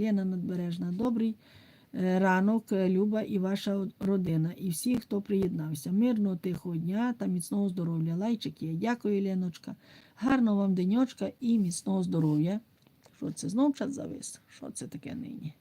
Лена Надбережна. Добрий е, ранок, е, Люба і ваша родина, і всі, хто приєднався. Мирного тихого дня та міцного здоров'я. Лайчик є. Дякую, Леночка. Гарного вам денечка і міцного здоров'я. Що це знов чат завис? Що це таке нині?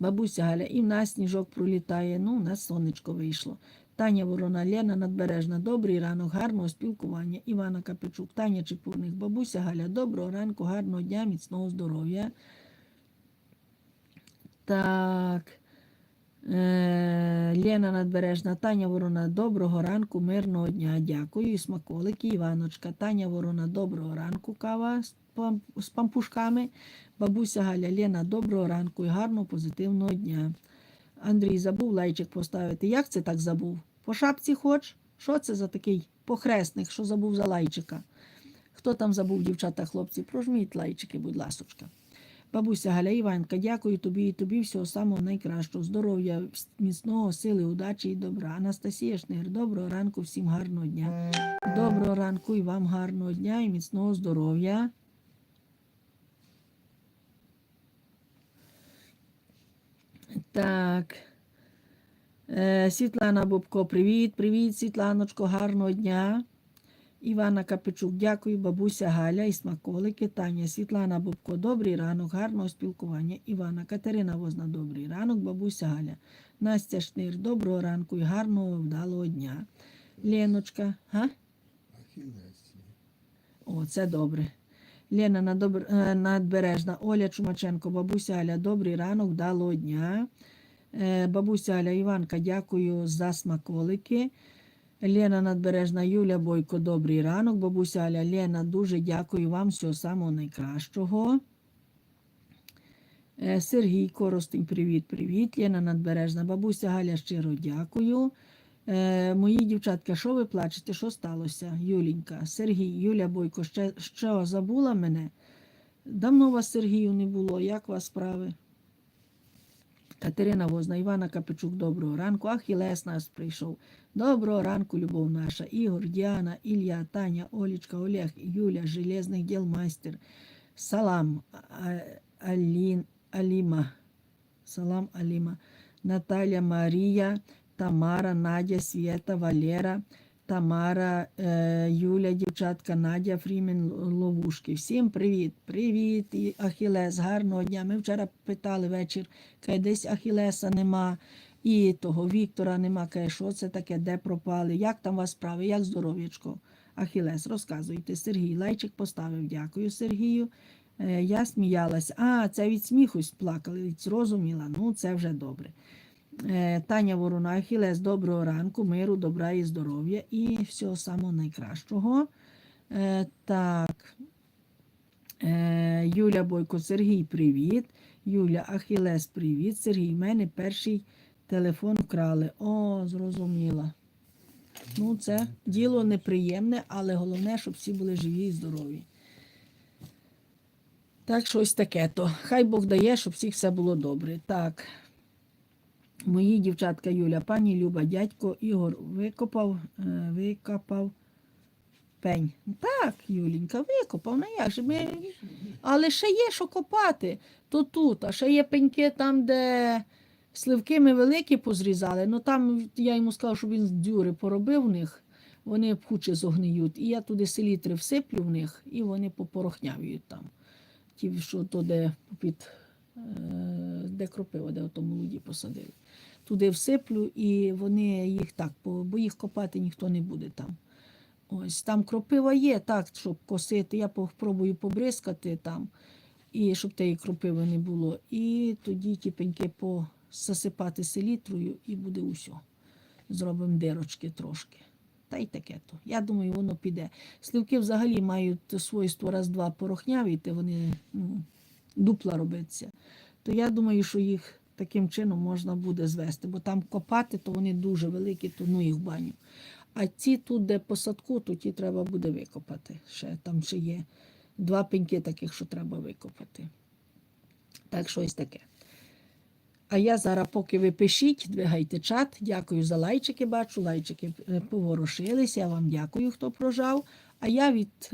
Бабуся Галя, і в нас сніжок пролітає. Ну, у нас сонечко вийшло. Таня Ворона, Лена Надбережна, добрий ранок, гарного спілкування. Івана Капичук, Таня Чепурник, бабуся Галя, доброго ранку, гарного дня, міцного здоров'я. Так. Е, Лена Надбережна, Таня Ворона, доброго ранку, мирного дня. Дякую. І смаколики, Іваночка, Таня Ворона, доброго ранку, кава з пампушками. Бабуся Галя, Лена, доброго ранку і гарного позитивного дня. Андрій забув лайчик поставити. Як це так забув? По шапці хоч? Що це за такий похресник, що забув за лайчика? Хто там забув, дівчата, хлопці? Прожміть лайчики, будь ласочка. Бабуся Галя Іванка, дякую тобі і тобі всього самого найкращого. Здоров'я, міцного, сили, удачі і добра. Анастасія Шнир, доброго ранку, всім гарного дня. Доброго ранку і вам гарного дня і міцного здоров'я. Так. Е, Світлана Бобко, привіт, привіт, Світланочко, гарного дня. Івана Капичук, дякую, бабуся Галя і смаколики. Таня, Світлана Бобко, добрий ранок, гарного спілкування. Івана Катерина Возна, добрий ранок, бабуся Галя. Настя Шнир, доброго ранку і гарного вдалого дня. Леночка, га? О, це добре. Лена е, Надбережна, Оля Чумаченко, бабуся Аля, добрий ранок, вдалого дня. Е, Бабуся Аля Іванка, дякую за смаколики. Лена Надбережна, Юля Бойко, добрий ранок. Бабуся Аля, Лена, дуже дякую вам всього самого найкращого. Е, Сергій Коростень, привіт, привіт. Лена Надбережна, бабуся Галя, щиро дякую. Е, мої дівчатка, що ви плачете? Що сталося? Юлінька, Сергій, Юля Бойко, ще, що забула мене? Давно вас Сергію не було. Як вас справи? Катерина Возна, Івана Капичук, доброго ранку. Ахілес нас прийшов. Доброго ранку, любов наша. Ігор, Діана, Ілля, Таня, Олічка, Олег, Юля, Железних діл майстер. Салам, Алін, Аліма. Салам Аліма. Наталя Марія, Тамара, Надя, Свєта, Валера, Тамара, е, Юля, дівчатка, Надя, Фрімен, Ловушки. Всім привіт, привіт, і Ахілес, гарного дня. Ми вчора питали вечір, каже, десь Ахілеса нема, і того Віктора нема. Каже, що це таке, де пропали, як там вас справи, як здоров'ячко? Ахілес, розказуйте. Сергій Лайчик поставив. Дякую, Сергію. Е, Я сміялась. А, це від сміху плакали, зрозуміла. Ну, це вже добре. Таня Ворона, Ахілес, доброго ранку, миру, добра і здоров'я і всього самого найкращого. Е, Так. Е, Юля Бойко, Сергій, привіт. Юля, Ахілес, привіт. Сергій, в мене перший телефон вкрали. О, зрозуміла. Ну, це діло неприємне, але головне, щоб всі були живі і здорові. Так, щось таке то. Хай Бог дає, щоб всіх все було добре. Так. Мої дівчатка Юля, пані Люба, дядько Ігор викопав, е, викопав пень. Так, Юлінька, викопав. Ну як же ми... Але ще є що копати, то тут, а ще є пеньки там, де сливки ми великі позрізали. Ну там я йому сказав, щоб він з дюри поробив в них, вони хуче зогниють. І я туди селітри всиплю в них, і вони попорохнявіють там. Ті, що то де під де кропива, де ото молоді посадили. Туди всиплю, і вони їх так, бо їх копати ніхто не буде там. Ось там кропива є, так, щоб косити. Я спробую побризкати там, і щоб тієї кропиви не було. І тоді ті пеньки посасипати селітрою, і буде усе. Зробимо дирочки трошки. Та й таке то. Я думаю, воно піде. Сливки взагалі мають свойство раз-два порохнявіти, вони ну, дупла робиться. То я думаю, що їх таким чином можна буде звести, бо там копати, то вони дуже великі, то ну їх баню. А ці тут, де по садку, то ті треба буде викопати. Ще там ще є два пеньки таких, що треба викопати. Так, щось таке. А я зараз, поки ви пишіть, двигайте чат. Дякую за лайчики. Бачу, лайчики е, поворушилися. Я вам дякую, хто прожав. А я від